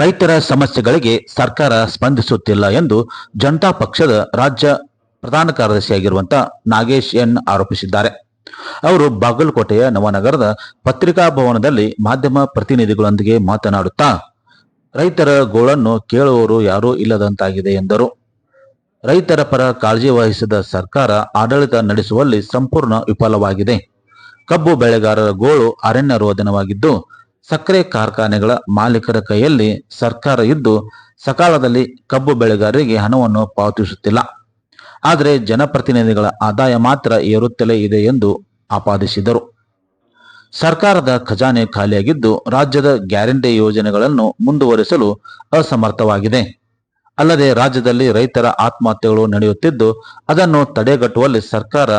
ರೈತರ ಸಮಸ್ಯೆಗಳಿಗೆ ಸರ್ಕಾರ ಸ್ಪಂದಿಸುತ್ತಿಲ್ಲ ಎಂದು ಜನತಾ ಪಕ್ಷದ ರಾಜ್ಯ ಪ್ರಧಾನ ಕಾರ್ಯದರ್ಶಿಯಾಗಿರುವಂತಹ ನಾಗೇಶ್ ಎನ್ ಆರೋಪಿಸಿದ್ದಾರೆ. ಅವರು ಬಾಗಲಕೋಟೆಯ ನವನಗರದ ಪತ್ರಿಕಾ ಭವನದಲ್ಲಿ ಮಾಧ್ಯಮ ಪ್ರತಿನಿಧಿಗಳೊಂದಿಗೆ ಮಾತನಾಡುತ್ತಾ, ರೈತರ ಗೋಳನ್ನು ಕೇಳುವವರು ಯಾರೂ ಇಲ್ಲದಂತಾಗಿದೆ ಎಂದರು. ರೈತರ ಪರ ಕಾಳಜಿ ವಹಿಸಿದ ಸರ್ಕಾರ ಆಡಳಿತ ನಡೆಸುವಲ್ಲಿ ಸಂಪೂರ್ಣ ವಿಫಲವಾಗಿದೆ. ಕಬ್ಬು ಬೆಳೆಗಾರರ ಗೋಳು ಅರಣ್ಯ ರೋಧನವಾಗಿದ್ದು ಸಕ್ಕರೆ ಕಾರ್ಖಾನೆಗಳ ಮಾಲೀಕರ ಕೈಯಲ್ಲಿ ಸರ್ಕಾರ ಇದ್ದು, ಸಕಾಲದಲ್ಲಿ ಕಬ್ಬು ಬೆಳೆಗಾರರಿಗೆ ಹಣವನ್ನು ಪಾವತಿಸುತ್ತಿಲ್ಲ. ಆದರೆ ಜನಪ್ರತಿನಿಧಿಗಳ ಆದಾಯ ಮಾತ್ರ ಏರುತ್ತಲೇ ಇದೆ ಎಂದು ಆಪಾದಿಸಿದರು. ಸರ್ಕಾರದ ಖಜಾನೆ ಖಾಲಿಯಾಗಿದ್ದು, ರಾಜ್ಯದ ಗ್ಯಾರಂಟಿ ಯೋಜನೆಗಳನ್ನು ಮುಂದುವರಿಸಲು ಅಸಮರ್ಥವಾಗಿದೆ. ಅಲ್ಲದೆ ರಾಜ್ಯದಲ್ಲಿ ರೈತರ ಆತ್ಮಹತ್ಯೆಗಳು ನಡೆಯುತ್ತಿದ್ದು, ಅದನ್ನು ತಡೆಗಟ್ಟುವಲ್ಲಿ ಸರ್ಕಾರ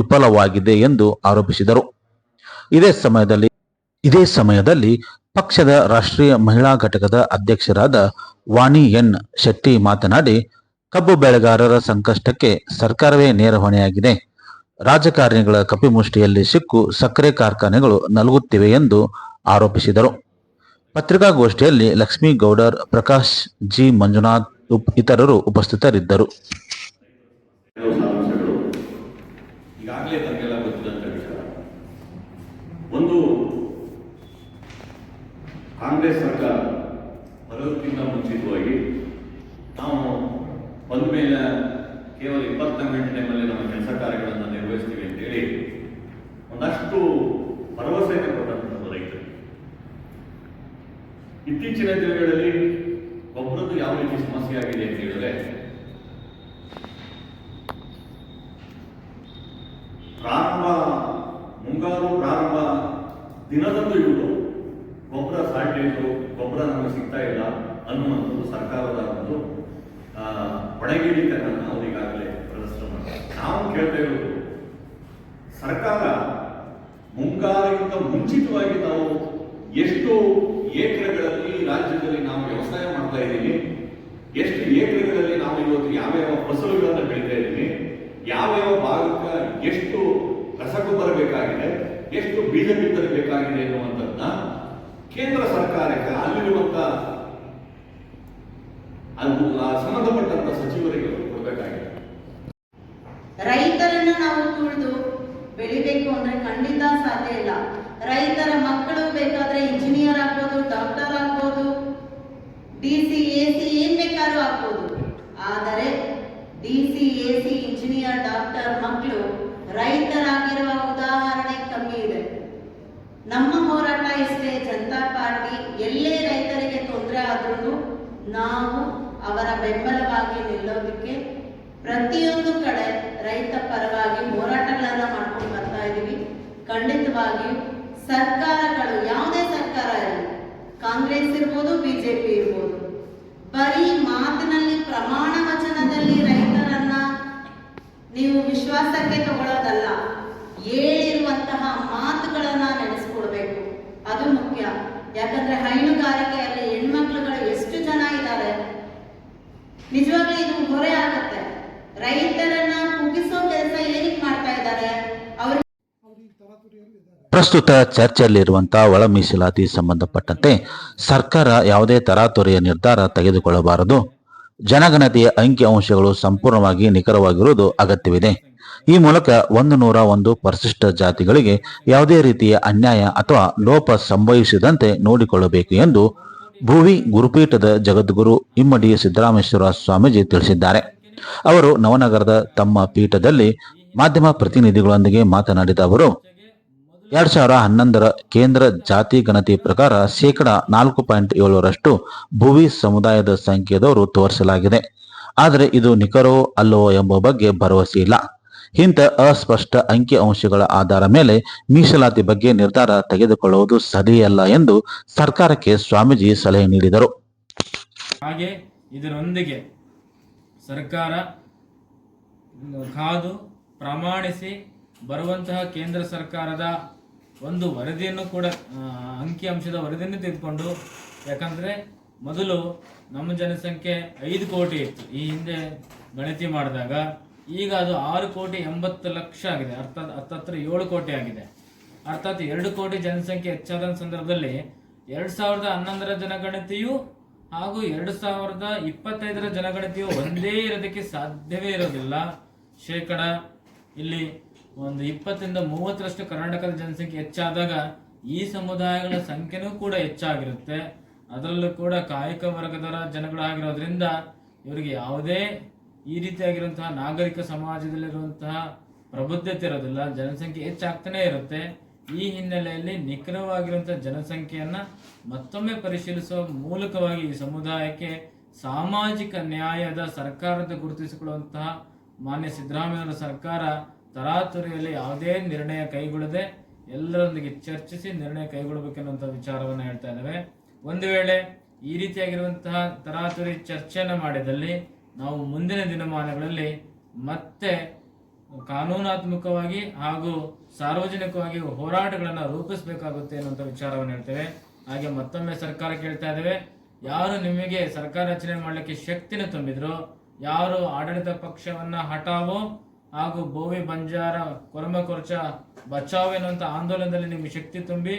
ವಿಫಲವಾಗಿದೆ ಎಂದು ಆರೋಪಿಸಿದರು. ಇದೇ ಸಮಯದಲ್ಲಿ ಇದೇ ಸಮಯದಲ್ಲಿ ಪಕ್ಷದ ರಾಷ್ಟ್ರೀಯ ಮಹಿಳಾ ಘಟಕದ ಅಧ್ಯಕ್ಷರಾದ ವಾಣಿ ಎನ್ ಶೆಟ್ಟಿ ಮಾತನಾಡಿ, ಕಬ್ಬು ಬೆಳೆಗಾರರ ಸಂಕಷ್ಟಕ್ಕೆ ಸರ್ಕಾರವೇ ನೇರ ಹೊಣೆಯಾಗಿದೆ. ರಾಜಕಾರಣಿಗಳ ಕಪಿಮುಷ್ಟಿಯಲ್ಲಿ ಸಿಕ್ಕು ಸಕ್ಕರೆ ಕಾರ್ಖಾನೆಗಳು ನಲುಗುತ್ತಿವೆ ಎಂದು ಆರೋಪಿಸಿದರು. ಪತ್ರಿಕಾಗೋಷ್ಠಿಯಲ್ಲಿ ಲಕ್ಷ್ಮೀಗೌಡರ್ ಪ್ರಕಾಶ್ ಜಿ ಮಂಜುನಾಥ್ ಇತರರು ಉಪಸ್ಥಿತರಿದ್ದರು. ಕಾಂಗ್ರೆಸ್ ಸರ್ಕಾರ ಬರೋದಕ್ಕಿಂತ ಮುಂಚಿತವಾಗಿ ನಾವು ಬಂದ ಮೇಲೆ ಕೇವಲ ಇಪ್ಪತ್ತನೇ ಟೈಮಲ್ಲಿ ನಮ್ಮ ಕೆಲಸ ಕಾರ್ಯಗಳನ್ನು ನಿರ್ವಹಿಸ್ತೀವಿ ಅಂತೇಳಿ ಒಂದಷ್ಟು ಭರವಸೆಯನ್ನು ಕೊಟ್ಟಂತಹ ರೈತರು. ಇತ್ತೀಚಿನ ದಿನಗಳಲ್ಲಿ ಗೊಬ್ಬರದ್ದು ಯಾವ ರೀತಿ ಸಮಸ್ಯೆ ಆಗಿದೆ ಅಂತ ಹೇಳಿದ್ರೆ, ಪ್ರಾರಂಭ ಮುಂಗಾರು ಪ್ರಾರಂಭ ದಿನದಂದು ಶಾರ್ಟೇಜು ಗೊಬ್ಬರ ನಮಗೆ ಸಿಗ್ತಾ ಇಲ್ಲ ಅನ್ನುವಂಥದ್ದು ಸರ್ಕಾರದ ಒಂದು ಆ, ಅವರಿಗಾಗಲೇ ಪ್ರದರ್ಶನ ಮಾಡ್ತಾರೆ. ನಾವು ಕೇಳ್ತಾ ಇರೋದು ಸರ್ಕಾರ ಮುಂಗಾರಿಗಿಂತ ಮುಂಚಿತವಾಗಿ ನಾವು ಎಷ್ಟು ಏಕರೆಗಳಲ್ಲಿ ರಾಜ್ಯದಲ್ಲಿ ನಾವು ವ್ಯವಸಾಯ ಮಾಡ್ತಾ ಇದ್ದೀವಿ ಎಷ್ಟು ಏಕರೆಗಳಲ್ಲಿ ನಾವು ಇವತ್ತು ಯಾವ್ಯಾವ ಫಸಲುಗಳನ್ನು ಬೆಳೀತಾ ಇದ್ದೀವಿ ಯಾವ ಯಾವ ಭಾಗಕ್ಕೆ ಎಷ್ಟು ರಸಗೊಬ್ಬರ ಬೇಕಾಗಿದೆ ಎಷ್ಟು ಬೀಜ ಬಿತ್ತಲು ಬೇಕಾಗಿದೆ ಎನ್ನುವಂಥದ್ದನ್ನ ಕೇಂದ್ರ ಸರ್ಕಾರಕ್ಕೆ ಅಲ್ಲಿರುವಂತ ಅದು ಸಂಬಂಧಪಟ್ಟಂತ ಸಚಿವರಿಗೆ ಕೊಡಬೇಕಾಗಿದೆ. ರೈತರನ್ನ ನಾವು ತುಳಿದು ಬೆಳಿಬೇಕು ಅಂದ್ರೆ ಖಂಡಿತ ಸಾಧ್ಯ ಇಲ್ಲ. ರೈತರ ಮಕ್ಕಳು ಬೇಕಾದ್ರೆ ಇಂಜಿನಿಯರ್ ಆಗ್ಬೋದು ಡಾಕ್ಟರ್ ಆಗ್ಬೋದು ಡಿ ಸಿ ಎ ಸಿ ಏನ್ ಬೇಕಾದ್ರೂ ಆಗ್ಬೋದು. ಆದರೆ D C A C engineer doctor ಮಕ್ಕಳು ರೈತರಾಗಿರುವ ಉದಾಹರಣೆ ಕಮ್ಮಿ ಇದೆ ನಮ್ಮ ಹೋರಾಟ ಇಷ್ಟೇ ಜನತಾ ಪಾರ್ಟಿ ಎಲ್ಲೇ ರೈತರಿಗೆ ತೊಂದರೆ ಆದ್ರೂ ನಾವು ಅವರ ಬೆಂಬಲವಾಗಿ ನಿಲ್ಲೋದಕ್ಕೆ ಪ್ರತಿಯೊಂದು ಕಡೆ ರೈತ ಪರವಾಗಿ ಹೋರಾಟಗಳನ್ನ ಮಾಡ್ಕೊಂಡು ಬರ್ತಾ ಇದ್ದೀವಿ ಖಂಡಿತವಾಗಿಯೂ ಸರ್ಕಾರಗಳು, ಯಾವುದೇ ಸರ್ಕಾರ ಇರಲಿ, ಕಾಂಗ್ರೆಸ್ ಇರ್ಬೋದು, ಬಿಜೆಪಿ ಇರ್ಬೋದು, ಬರೀ ಮಾತಿನಲ್ಲಿ ಪ್ರಮಾಣ ವಚನದಲ್ಲಿ ರೈತರನ್ನ ನೀವು ವಿಶ್ವಾಸಕ್ಕೆ ತಗೊಳ್ಳೋದಲ್ಲ ಹೇಳಿರುವಂತಹ ಮಾತುಗಳನ್ನ ನೆನೆಸ್ಕೊಡ್ಬೇಕು. ಅದು ಮುಖ್ಯ. ಯಾಕಂದ್ರೆ ಹೈನುಗಾರಿಕೆಯಲ್ಲಿ ಹೆಣ್ಮಕ್ಳುಗಳು ಎಷ್ಟು ಜನ ಇದ್ದಾರೆ ನಿಜವಾಗ್ಲೂ ಇದು ಹೊರೆ ಆಗುತ್ತೆ. ರೈತರನ್ನ ಕುಗ್ಗಿಸೋ ಕೆಲಸ ಏನಕ್ಕೆ ಮಾಡ್ತಾ ಇದ್ದಾರೆ? ಅವ್ರ ಪ್ರಸ್ತುತ ಚರ್ಚೆಯಲ್ಲಿರುವಂತಹ ಒಳ ಮೀಸಲಾತಿ ಸಂಬಂಧಪಟ್ಟಂತೆ ಸರ್ಕಾರ ಯಾವುದೇ ತರಾತುರಿಯ ನಿರ್ಧಾರ ತೆಗೆದುಕೊಳ್ಳಬಾರದು. ಜನಗಣತಿಯ ಅಂಕಿ ಅಂಶಗಳು ಸಂಪೂರ್ಣವಾಗಿ ನಿಖರವಾಗಿರುವುದು ಅಗತ್ಯವಿದೆ. ಈ ಮೂಲಕ ಒಂದು ನೂರ ಒಂದು ಪರಿಶಿಷ್ಟ ಜಾತಿಗಳಿಗೆ ಯಾವುದೇ ರೀತಿಯ ಅನ್ಯಾಯ ಅಥವಾ ಲೋಪ ಸಂಭವಿಸದಂತೆ ನೋಡಿಕೊಳ್ಳಬೇಕು ಎಂದು ಭುವಿ ಗುರುಪೀಠದ ಜಗದ್ಗುರು ಇಮ್ಮಡಿ ಸಿದ್ದರಾಮೇಶ್ವರ ಸ್ವಾಮೀಜಿ ತಿಳಿಸಿದ್ದಾರೆ. ಅವರು ನವನಗರದ ತಮ್ಮ ಪೀಠದಲ್ಲಿ ಮಾಧ್ಯಮ ಪ್ರತಿನಿಧಿಗಳೊಂದಿಗೆ ಮಾತನಾಡಿದ ಅವರು, ಎರಡ್ ಸಾವಿರ ಹನ್ನೊಂದರ ಕೇಂದ್ರ ಜಾತಿ ಗಣತಿ ಪ್ರಕಾರ ಶೇಕಡ ನಾಲ್ಕು ಪಾಯಿಂಟ್ ಏಳರಷ್ಟು ಭುವಿ ಸಮುದಾಯದ ಸಂಖ್ಯೆದವರು ತೋರಿಸಲಾಗಿದೆ. ಆದರೆ ಇದು ನಿಖರೋ ಅಲ್ಲವೋ ಎಂಬ ಬಗ್ಗೆ ಭರವಸೆ ಇಲ್ಲ. ಇಂಥ ಅಸ್ಪಷ್ಟ ಅಂಕಿ ಅಂಶಗಳ ಆಧಾರ ಮೇಲೆ ಮೀಸಲಾತಿ ಬಗ್ಗೆ ನಿರ್ಧಾರ ತೆಗೆದುಕೊಳ್ಳುವುದು ಸರಿಯಲ್ಲ ಎಂದು ಸರ್ಕಾರಕ್ಕೆ ಸ್ವಾಮೀಜಿ ಸಲಹೆ ನೀಡಿದರು. ಹಾಗೆ ಇದರೊಂದಿಗೆ ಸರ್ಕಾರ ಕಾದು ಪ್ರಮಾಣಿಸಿ ಬರುವಂತಹ ಕೇಂದ್ರ ಸರ್ಕಾರದ ಒಂದು ವರದಿಯನ್ನು ಕೂಡ ಅಂಕಿ ಅಂಕಿಅಂಶದ ವರದಿಯನ್ನು ತೆಗೆದುಕೊಂಡು, ಯಾಕಂದರೆ ಮೊದಲು ನಮ್ಮ ಜನಸಂಖ್ಯೆ ಐದು ಕೋಟಿ ಇತ್ತು. ಈ ಹಿಂದೆ ಗಣತಿ ಮಾಡಿದಾಗ ಈಗ ಅದು ಆರು ಕೋಟಿ ಎಂಬತ್ತು ಲಕ್ಷ ಆಗಿದೆ. ಅರ್ಥಾತ್ ಹತ್ತತ್ರ ಏಳು ಕೋಟಿ ಆಗಿದೆ. ಅರ್ಥಾತ್ ಎರಡು ಕೋಟಿ ಜನಸಂಖ್ಯೆ ಹೆಚ್ಚಾದ ಸಂದರ್ಭದಲ್ಲಿ ಎರಡು ಸಾವಿರದ ಹನ್ನೊಂದರ ಜನಗಣತಿಯು ಹಾಗೂ ಎರಡು ಸಾವಿರದ ಇಪ್ಪತ್ತೈದರ ಜನಗಣತಿಯು ಒಂದೇ ಇರೋದಕ್ಕೆ ಸಾಧ್ಯವೇ ಇರೋದಿಲ್ಲ. ಶೇಕಡ ಇಲ್ಲಿ ಒಂದು ಇಪ್ಪತ್ತರಿಂದ ಮೂವತ್ತರಷ್ಟು ಕರ್ನಾಟಕದ ಜನಸಂಖ್ಯೆ ಹೆಚ್ಚಾದಾಗ ಈ ಸಮುದಾಯಗಳ ಸಂಖ್ಯೆನೂ ಕೂಡ ಹೆಚ್ಚಾಗಿರುತ್ತೆ. ಅದರಲ್ಲೂ ಕೂಡ ಕಾಯಕ ವರ್ಗದವರ ಜನಗಳಾಗಿರೋದ್ರಿಂದ ಇವರಿಗೆ ಯಾವುದೇ ಈ ರೀತಿಯಾಗಿರುವಂತಹ ನಾಗರಿಕ ಸಮಾಜದಲ್ಲಿರುವಂತಹ ಪ್ರಬುದ್ಧತೆ ಇರೋದಿಲ್ಲ, ಜನಸಂಖ್ಯೆ ಹೆಚ್ಚಾಗ್ತಾನೆ ಇರುತ್ತೆ. ಈ ಹಿನ್ನೆಲೆಯಲ್ಲಿ ನಿಖರವಾಗಿರುವಂತಹ ಜನಸಂಖ್ಯೆಯನ್ನ ಮತ್ತೊಮ್ಮೆ ಪರಿಶೀಲಿಸುವ ಮೂಲಕವಾಗಿ ಈ ಸಮುದಾಯಕ್ಕೆ ಸಾಮಾಜಿಕ ನ್ಯಾಯದ ಸರ್ಕಾರದ ಗುರುತಿಸಿಕೊಳ್ಳುವಂತಹ ಮಾನ್ಯ ಸಿದ್ದರಾಮಯ್ಯವರ ಸರ್ಕಾರ ತರಾತುರಿಯಲ್ಲಿ ಯಾವುದೇ ನಿರ್ಣಯ ಕೈಗೊಳ್ಳದೆ ಎಲ್ಲರೊಂದಿಗೆ ಚರ್ಚಿಸಿ ನಿರ್ಣಯ ಕೈಗೊಳ್ಳಬೇಕೆನ್ನುವಂಥ ವಿಚಾರವನ್ನು ಹೇಳ್ತಾ ಇದ್ದೇವೆ. ಒಂದು ವೇಳೆ ಈ ರೀತಿಯಾಗಿರುವಂತಹ ತರಾತುರಿ ಚರ್ಚೆಯನ್ನು ಮಾಡಿದಲ್ಲಿ ನಾವು ಮುಂದಿನ ದಿನಮಾನಗಳಲ್ಲಿ ಮತ್ತೆ ಕಾನೂನಾತ್ಮಕವಾಗಿ ಹಾಗೂ ಸಾರ್ವಜನಿಕವಾಗಿ ಹೋರಾಟಗಳನ್ನು ರೂಪಿಸಬೇಕಾಗುತ್ತೆ ಅನ್ನುವಂಥ ವಿಚಾರವನ್ನು ಹೇಳ್ತೇವೆ. ಹಾಗೆ ಮತ್ತೊಮ್ಮೆ ಸರ್ಕಾರ ಕೇಳ್ತಾ ಇದ್ದೇವೆ. ಯಾರು ನಿಮಗೆ ಸರ್ಕಾರ ರಚನೆ ಮಾಡಲಿಕ್ಕೆ ಶಕ್ತಿನ ತುಂಬಿದ್ರು, ಯಾರು ಆಡಳಿತ ಪಕ್ಷವನ್ನ ಹಠಾವೋ ಹಾಗೂ ಬೋವಿ ಬಂಜಾರ, ಕೊರಮ ಕೊರಚ ಬಚಾವ್ ಎನ್ನುವಂಥ ಆಂದೋಲನದಲ್ಲಿ ನಿಮಗೆ ಶಕ್ತಿ ತುಂಬಿ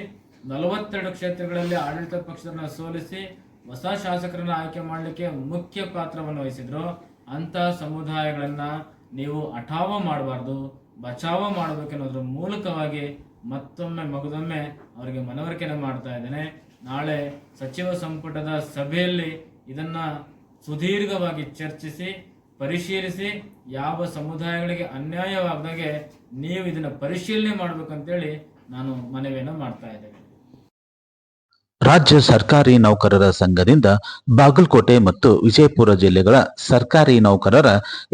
ನಲವತ್ತೆರಡು ಕ್ಷೇತ್ರಗಳಲ್ಲಿ ಆಡಳಿತ ಪಕ್ಷವನ್ನು ಸೋಲಿಸಿ ಹೊಸ ಶಾಸಕರನ್ನ ಆಯ್ಕೆ ಮಾಡಲಿಕ್ಕೆ ಮುಖ್ಯ ಪಾತ್ರವನ್ನು ವಹಿಸಿದ್ರು. ಅಂತ ಸಮುದಾಯಗಳನ್ನ ನೀವು ಅಠಾವ ಮಾಡಬಾರ್ದು, ಬಚಾವ ಮಾಡಬೇಕೆನ್ನೋದ್ರ ಮೂಲಕವಾಗಿ ಮತ್ತೊಮ್ಮೆ ಮಗದೊಮ್ಮೆ ಅವರಿಗೆ ಮನವರಿಕೆಯನ್ನು ಮಾಡ್ತಾ ಇದ್ದೇನೆ. ನಾಳೆ ಸಚಿವ ಸಂಪುಟದ ಸಭೆಯಲ್ಲಿ ಇದನ್ನ ಸುದೀರ್ಘವಾಗಿ ಚರ್ಚಿಸಿ, ಪರಿಶೀಲಿಸಿ ಯಾವ ಸಮುದಾಯಗಳಿಗೆ ಅನ್ಯಾಯವಾಗದಾಗೆ ನೀವು ಇದನ್ನ ಪರಿಶೀಲನೆ ಮಾಡ್ಬೇಕಂತೇಳಿ ನಾನು ಮನವಿಯನ್ನು ಮಾಡ್ತಾ ಇದ್ದೇನೆ. ರಾಜ್ಯ ಸರ್ಕಾರಿ ನೌಕರರ ಸಂಘದಿಂದ ಬಾಗಲಕೋಟೆ ಮತ್ತು ವಿಜಯಪುರ ಜಿಲ್ಲೆಗಳ ಸರ್ಕಾರಿ ನೌಕರರ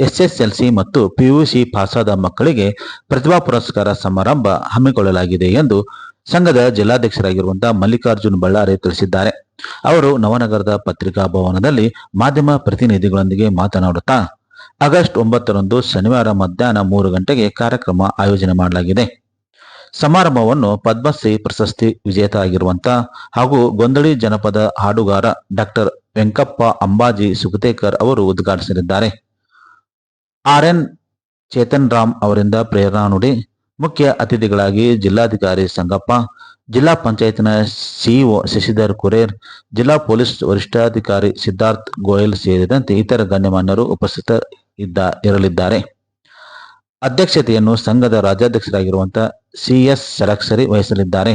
ಎಸ್ಎಸ್ಎಲ್ಸಿ ಮತ್ತು ಪಿಯುಸಿ ಪಾಸಾದ ಮಕ್ಕಳಿಗೆ ಪ್ರತಿಭಾ ಪುರಸ್ಕಾರ ಸಮಾರಂಭ ಹಮ್ಮಿಕೊಳ್ಳಲಾಗಿದೆ ಎಂದು ಸಂಘದ ಜಿಲ್ಲಾಧ್ಯಕ್ಷರಾಗಿರುವಂತಹ ಮಲ್ಲಿಕಾರ್ಜುನ್ ಬಳ್ಳಾರಿ ತಿಳಿಸಿದ್ದಾರೆ. ಅವರು ನವನಗರದ ಪತ್ರಿಕಾ ಭವನದಲ್ಲಿ ಮಾಧ್ಯಮ ಪ್ರತಿನಿಧಿಗಳೊಂದಿಗೆ ಮಾತನಾಡುತ್ತಾ, ಆಗಸ್ಟ್ ಒಂಬತ್ತರಂದು ಶನಿವಾರ ಮಧ್ಯಾಹ್ನ ಮೂರು ಗಂಟೆಗೆ ಕಾರ್ಯಕ್ರಮ ಆಯೋಜನೆ ಮಾಡಲಾಗಿದೆ. ಸಮಾರಂಭವನ್ನು ಪದ್ಮಶ್ರೀ ಪ್ರಶಸ್ತಿ ವಿಜೇತ ಆಗಿರುವಂತ ಹಾಗೂ ಗೊಂದಳಿ ಜನಪದ ಹಾಡುಗಾರ ಡಾಕ್ಟರ್ ವೆಂಕಪ್ಪ ಅಂಬಾಜಿ ಸುಗತೇಕರ್ ಅವರು ಉದ್ಘಾಟಿಸಲಿದ್ದಾರೆ. ಆರ್ ಎನ್ ಚೇತನ್ ರಾಮ್ ಅವರಿಂದ ಪ್ರೇರಣಾ ನುಡಿ ಮುಖ್ಯ ಅತಿಥಿಗಳಾಗಿ ಜಿಲ್ಲಾಧಿಕಾರಿ ಸಂಗಪ್ಪ, ಜಿಲ್ಲಾ ಪಂಚಾಯತ್ನ ಸಿಇಒ ಶಶಿಧರ್ ಕುರೇರ್, ಜಿಲ್ಲಾ ಪೊಲೀಸ್ ವರಿಷ್ಠಾಧಿಕಾರಿ ಸಿದ್ಧಾರ್ಥ್ ಗೋಯಲ್ ಸೇರಿದಂತೆ ಇತರ ಗಣ್ಯಮಾನ್ಯರು ಉಪಸ್ಥಿತ ಇದ್ದ ಇರಲಿದ್ದಾರೆ. ಅಧ್ಯಕ್ಷತೆಯನ್ನು ಸಂಘದ ರಾಜ್ಯಾಧ್ಯಕ್ಷರಾಗಿರುವಂತಹ ಸಿಎಸ್ ಸರಾಕ್ಷರಿ ವಹಿಸಲಿದ್ದಾರೆ.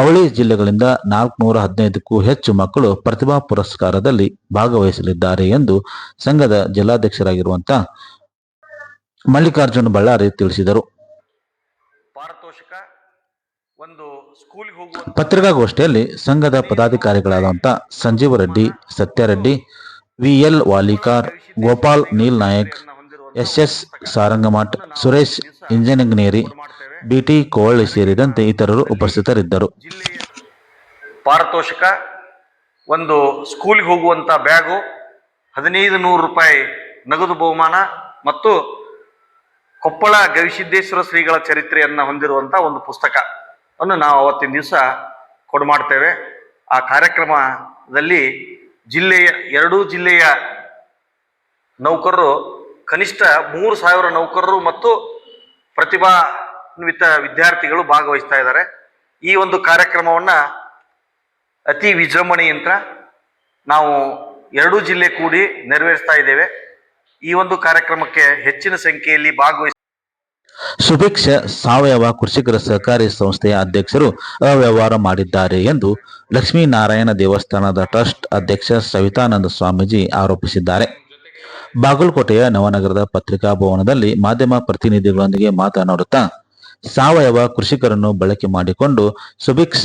ಅವಳಿ ಜಿಲ್ಲೆಗಳಿಂದ ನಾಲ್ಕುನೂರ ಹದಿನೈದಕ್ಕೂ ಹೆಚ್ಚು ಮಕ್ಕಳು ಪ್ರತಿಭಾ ಪುರಸ್ಕಾರದಲ್ಲಿ ಭಾಗವಹಿಸಲಿದ್ದಾರೆ ಎಂದು ಸಂಘದ ಜಿಲ್ಲಾಧ್ಯಕ್ಷರಾಗಿರುವಂತಹ ಮಲ್ಲಿಕಾರ್ಜುನ ಬಳ್ಳಾರಿ ತಿಳಿಸಿದರು. ಪಾರಿತೋಷಕ ಒಂದು ಪತ್ರಿಕಾಗೋಷ್ಠಿಯಲ್ಲಿ ಸಂಘದ ಪದಾಧಿಕಾರಿಗಳಾದಂಥ Sanjeeva Reddy Satyareddy VL Valikar Gopal Neel Nayak S S Sarangamath, Suresh ಇಂಜಿನಿಯರಿ BT ಕೋಳ್ ಸೇರಿದಂತೆ ಇತರರು ಉಪಸ್ಥಿತರಿದ್ದರು. ಪಾರಿತೋಷಕ, ಒಂದು ಸ್ಕೂಲ್ಗೆ ಹೋಗುವಂತ ಬ್ಯಾಗು, ಹದಿನೈದು ನೂರು ರೂಪಾಯಿ ನಗದು ಬಹುಮಾನ ಮತ್ತು ಕೊಪ್ಪಳ ಗವಿಸಿದ್ದೇಶ್ವರ ಶ್ರೀಗಳ ಚರಿತ್ರೆಯನ್ನು ಹೊಂದಿರುವಂಥ ಒಂದು ಪುಸ್ತಕ ಅನ್ನು ನಾವು ಅವತ್ತಿನ ದಿವಸ ಕೊಡ್ಮಾಡ್ತೇವೆ ಆ ಕಾರ್ಯಕ್ರಮದಲ್ಲಿ ಜಿಲ್ಲೆಯ, ಎರಡೂ ಜಿಲ್ಲೆಯ ನೌಕರರು ಕನಿಷ್ಠ ಮೂರು ಸಾವಿರ ನೌಕರರು ಮತ್ತು ಪ್ರತಿಭಾನ್ವಿತ ವಿದ್ಯಾರ್ಥಿಗಳು ಭಾಗವಹಿಸ್ತಾ ಇದ್ದಾರೆ. ಈ ಒಂದು ಕಾರ್ಯಕ್ರಮವನ್ನ ಅತಿ ವಿಜೃಂಭಣೆಯಿಂದ ನಾವು ಎರಡೂ ಜಿಲ್ಲೆ ಕೂಡಿ ನೆರವೇರಿಸ್ತಾ ಇದ್ದೇವೆ. ಈ ಒಂದು ಕಾರ್ಯಕ್ರಮಕ್ಕೆ ಹೆಚ್ಚಿನ ಸಂಖ್ಯೆಯಲ್ಲಿ ಭಾಗವಹಿಸಿ ಸುಭಿಕ್ಷ ಸಾವಯವ ಕೃಷಿಕರ ಸಹಕಾರಿ ಸಂಸ್ಥೆಯ ಅಧ್ಯಕ್ಷರು ಅವ್ಯವಹಾರ ಮಾಡಿದ್ದಾರೆ ಎಂದು ಲಕ್ಷ್ಮೀನಾರಾಯಣ ದೇವಸ್ಥಾನದ ಟ್ರಸ್ಟ್ ಅಧ್ಯಕ್ಷ ಸವಿತಾನಂದ ಸ್ವಾಮೀಜಿ ಆರೋಪಿಸಿದ್ದಾರೆ. ಬಾಗಲಕೋಟೆಯ ನವನಗರದ ಪತ್ರಿಕಾ ಭವನದಲ್ಲಿ ಮಾಧ್ಯಮ ಪ್ರತಿನಿಧಿಗಳೊಂದಿಗೆ ಮಾತನಾಡುತ್ತಾ, ಸಾವಯವ ಕೃಷಿಕರನ್ನು ಬಳಕೆ ಮಾಡಿಕೊಂಡು ಸುಭಿಕ್ಷ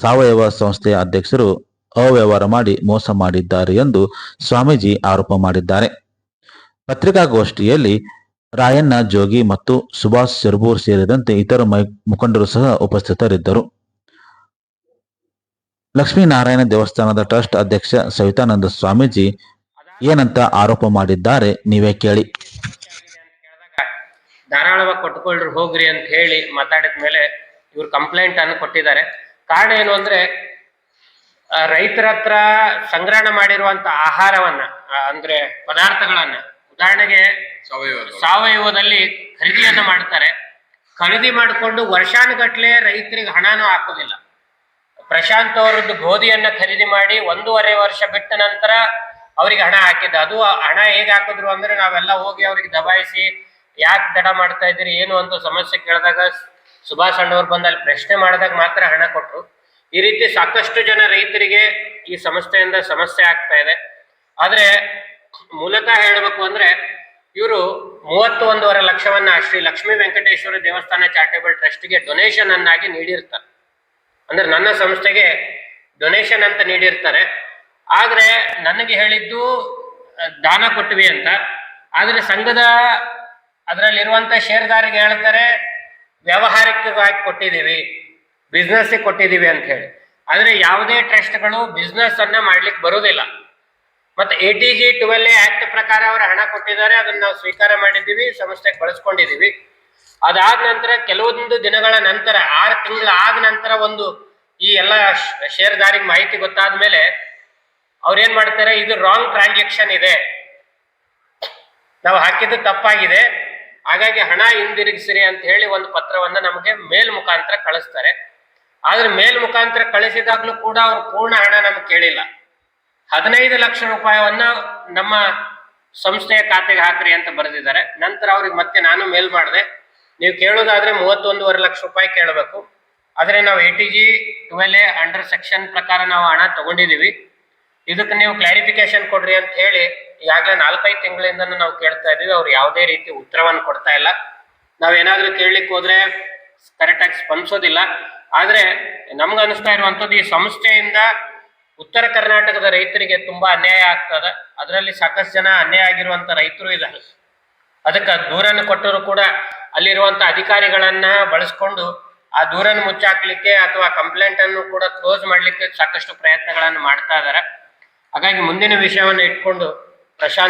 ಸಾವಯವ ಸಂಸ್ಥೆಯ ಅಧ್ಯಕ್ಷರು ಅವ್ಯವಹಾರ ಮಾಡಿ ಮೋಸ ಮಾಡಿದ್ದಾರೆ ಎಂದು ಸ್ವಾಮೀಜಿ ಆರೋಪ ಮಾಡಿದ್ದಾರೆ. ಪತ್ರಿಕಾಗೋಷ್ಠಿಯಲ್ಲಿ ರಾಯಣ್ಣ, ಜೋಗಿ ಮತ್ತು ಸುಭಾಷ್ ಶರ್ಬೂರ್ ಸೇರಿದಂತೆ ಇತರ ಮುಖಂಡರು ಸಹ ಉಪಸ್ಥಿತರಿದ್ದರು. ಲಕ್ಷ್ಮೀನಾರಾಯಣ ದೇವಸ್ಥಾನದ ಟ್ರಸ್ಟ್ ಅಧ್ಯಕ್ಷ ಸವಿತಾನಂದ ಸ್ವಾಮೀಜಿ ಏನಂತ ಆರೋಪ ಮಾಡಿದ್ದಾರೆ, ನೀವೇ ಕೇಳಿ. ಧಾರಾಳವಾಗಿ ಕೊಟ್ಕೊಳ್ರಿ, ಹೋಗ್ರಿ ಅಂತ ಹೇಳಿ ಮಾತಾಡಿದ ಮೇಲೆ ಇವ್ರು ಕಂಪ್ಲೇಂಟ್ ಅನ್ನು ಕೊಟ್ಟಿದ್ದಾರೆ. ಕಾರಣ ಏನು ಅಂದ್ರೆ ರೈತರ ಹತ್ರ ಸಂಗ್ರಹಣೆ ಮಾಡಿರುವಂತ ಆಹಾರವನ್ನ ಅಂದ್ರೆ ಪದಾರ್ಥಗಳನ್ನ, ಉದಾಹರಣೆಗೆ ಸಾವಯವದಲ್ಲಿ ಖರೀದಿಯನ್ನ ಮಾಡ್ತಾರೆ. ಖರೀದಿ ಮಾಡಿಕೊಂಡು ವರ್ಷಾನುಗಟ್ಲೆ ರೈತರಿಗೆ ಹಣನೂ ಹಾಕೋದಿಲ್ಲ. ಪ್ರಶಾಂತ್ ಅವರದ್ದು ಗೋಧಿಯನ್ನ ಖರೀದಿ ಮಾಡಿ ಒಂದೂವರೆ ವರ್ಷ ಬಿಟ್ಟ ನಂತರ ಅವರಿಗೆ ಹಣ ಹಾಕಿದ್ದ. ಅದು ಹಣ ಹೇಗೆ ಹಾಕಿದ್ರು ಅಂದ್ರೆ ನಾವೆಲ್ಲ ಹೋಗಿ ಅವ್ರಿಗೆ ದಬಾಯಿಸಿ ಯಾಕೆ ತಡ ಮಾಡ್ತಾ ಇದ್ದೀರಿ, ಏನು ಅಂತ ಸಮಸ್ಯೆ ಕೇಳಿದಾಗ ಸುಭಾಷ್ ಅಣ್ಣವ್ರು ಬಂದು ಅಲ್ಲಿ ಪ್ರಶ್ನೆ ಮಾಡಿದಾಗ ಮಾತ್ರ ಹಣ ಕೊಟ್ಟರು ಈ ರೀತಿ ಸಾಕಷ್ಟು ಜನ ರೈತರಿಗೆ ಈ ಸಂಸ್ಥೆಯಿಂದ ಸಮಸ್ಯೆ ಆಗ್ತಾ ಇದೆ. ಆದ್ರೆ ಮೂಲತಃ ಹೇಳಬೇಕು ಅಂದ್ರೆ ಇವರು ಮೂವತ್ತು ಒಂದೂವರೆ ಲಕ್ಷವನ್ನ ಶ್ರೀ ಲಕ್ಷ್ಮೀ ವೆಂಕಟೇಶ್ವರ ದೇವಸ್ಥಾನ ಚಾರಿಟೇಬಲ್ ಟ್ರಸ್ಟ್ಗೆ ಡೊನೇಷನ್ ಅನ್ನಾಗಿ ನೀಡಿರ್ತಾರೆ. ಅಂದ್ರೆ ನನ್ನ ಸಂಸ್ಥೆಗೆ ಡೊನೇಷನ್ ಅಂತ ನೀಡಿರ್ತಾರೆ. ಆದ್ರೆ ನನಗೆ ಹೇಳಿದ್ದು ದಾನ ಕೊಟ್ವಿ ಅಂತ. ಆದರೆ ಸಂಘದ ಅದರಲ್ಲಿರುವಂಥ ಷೇರ್ದಾರಿಗೆ ಹೇಳ್ತಾರೆ ವ್ಯವಹಾರಿಕವಾಗಿ ಕೊಟ್ಟಿದ್ದೀವಿ ಬಿಸ್ನೆಸ್ ಕೊಟ್ಟಿದ್ದೀವಿ ಅಂತ ಹೇಳಿ. ಆದರೆ ಯಾವುದೇ ಟ್ರಸ್ಟ್ಗಳು ಬಿಸ್ನೆಸ್ ಅನ್ನ ಮಾಡ್ಲಿಕ್ಕೆ ಬರೋದಿಲ್ಲ. ಮತ್ತೆ A T G twelve act ಪ್ರಕಾರ ಅವರು ಹಣ ಕೊಟ್ಟಿದ್ದಾರೆ, ಅದನ್ನ ನಾವು ಸ್ವೀಕಾರ ಮಾಡಿದ್ದೀವಿ, ಸಂಸ್ಥೆಗೆ ಬಳಸ್ಕೊಂಡಿದ್ದೀವಿ. ಅದಾದ ನಂತರ ಕೆಲವೊಂದು ದಿನಗಳ ನಂತರ, ಆರು ತಿಂಗಳ ಆದ ನಂತರ ಒಂದು ಈ ಎಲ್ಲ ಶೇರ್ದಾರಿಗೆ ಮಾಹಿತಿ ಗೊತ್ತಾದ ಮೇಲೆ ಅವ್ರೇನ್ ಮಾಡ್ತಾರೆ? ಇದು ರಾಂಗ್ ಟ್ರಾನ್ಸಾಕ್ಷನ್ ಇದೆ. ನಾವು ಹಾಕಿದ್ದು ತಪ್ಪಾಗಿದೆ. ಹಾಗಾಗಿ ಹಣ ಹಿಂದಿರುಗಿಸಿರಿ ಅಂತ ಹೇಳಿ ಒಂದು ಪತ್ರವನ್ನ ನಮಗೆ ಮೇಲ್ ಮುಖಾಂತರ ಕಳಿಸ್ತಾರೆ. ಆದ್ರೆ ಮೇಲ್ ಮುಖಾಂತರ ಕಳಿಸಿದಾಗ್ಲೂ ಕೂಡ ಅವ್ರು ಪೂರ್ಣ ಹಣ ನಮ್ಗೆ ಕೇಳಿಲ್ಲ. ಹದಿನೈದು ಲಕ್ಷ ರೂಪಾಯವನ್ನ ನಮ್ಮ ಸಂಸ್ಥೆಯ ಖಾತೆಗೆ ಹಾಕ್ರಿ ಅಂತ ಬರೆದಿದ್ದಾರೆ. ನಂತರ ಅವ್ರಿಗೆ ಮತ್ತೆ ನಾನು ಮೇಲ್ ಮಾಡಿದೆ. ನೀವು ಕೇಳೋದಾದ್ರೆ ಮೂವತ್ತೊಂದೂವರೆ ಲಕ್ಷ ರೂಪಾಯಿ ಕೇಳಬೇಕು. ಆದರೆ ನಾವು A T G twelve A under section ಪ್ರಕಾರ ನಾವು ಹಣ ತಗೊಂಡಿದೀವಿ. ಇದಕ್ಕೆ ನೀವು ಕ್ಲಾರಿಫಿಕೇಶನ್ ಕೊಡ್ರಿ ಅಂತ ಹೇಳಿ ಈಗಾಗಲೇ ನಾಲ್ಕೈದು ತಿಂಗಳಿಂದ ನಾವು ಕೇಳ್ತಾ ಇದೀವಿ ಅವ್ರು ಯಾವುದೇ ರೀತಿ ಉತ್ತರವನ್ನು ಕೊಡ್ತಾ ಇಲ್ಲ. ನಾವೇನಾದ್ರೂ ಕೇಳಲಿಕ್ಕೆ ಹೋದ್ರೆ ಕರೆಕ್ಟಾಗಿ ಸ್ಪಂದಿಸೋದಿಲ್ಲ. ಆದ್ರೆ ನಮ್ಗೆ ಅನಿಸ್ತಾ ಇರುವಂಥದ್ದು ಈ ಸಂಸ್ಥೆಯಿಂದ ಉತ್ತರ ಕರ್ನಾಟಕದ ರೈತರಿಗೆ ತುಂಬಾ ಅನ್ಯಾಯ ಆಗ್ತದೆ. ಅದರಲ್ಲಿ ಸಾಕಷ್ಟು ಜನ ಅನ್ಯಾಯ ಆಗಿರುವಂತ ರೈತರು ಇದ್ದಾರೆ. ಅದಕ್ಕೆ ದೂರನ್ನು ಕೊಟ್ಟರು ಕೂಡ ಅಲ್ಲಿರುವಂತ ಅಧಿಕಾರಿಗಳನ್ನ ಬಳಸ್ಕೊಂಡು ಆ ದೂರನ್ನು ಮುಚ್ಚಾಕ್ಲಿಕ್ಕೆ ಅಥವಾ ಕಂಪ್ಲೇಂಟ್ ಅನ್ನು ಕೂಡ ಕ್ಲೋಸ್ ಮಾಡಲಿಕ್ಕೆ ಸಾಕಷ್ಟು ಪ್ರಯತ್ನಗಳನ್ನು ಮಾಡ್ತಾ ಇದ್ದಾರೆ. ಹಾಗಾಗಿ ಮುಂದಿನ ವಿಷಯವನ್ನು ಇಟ್ಕೊಂಡು ಪ್ರಶಾಂತ್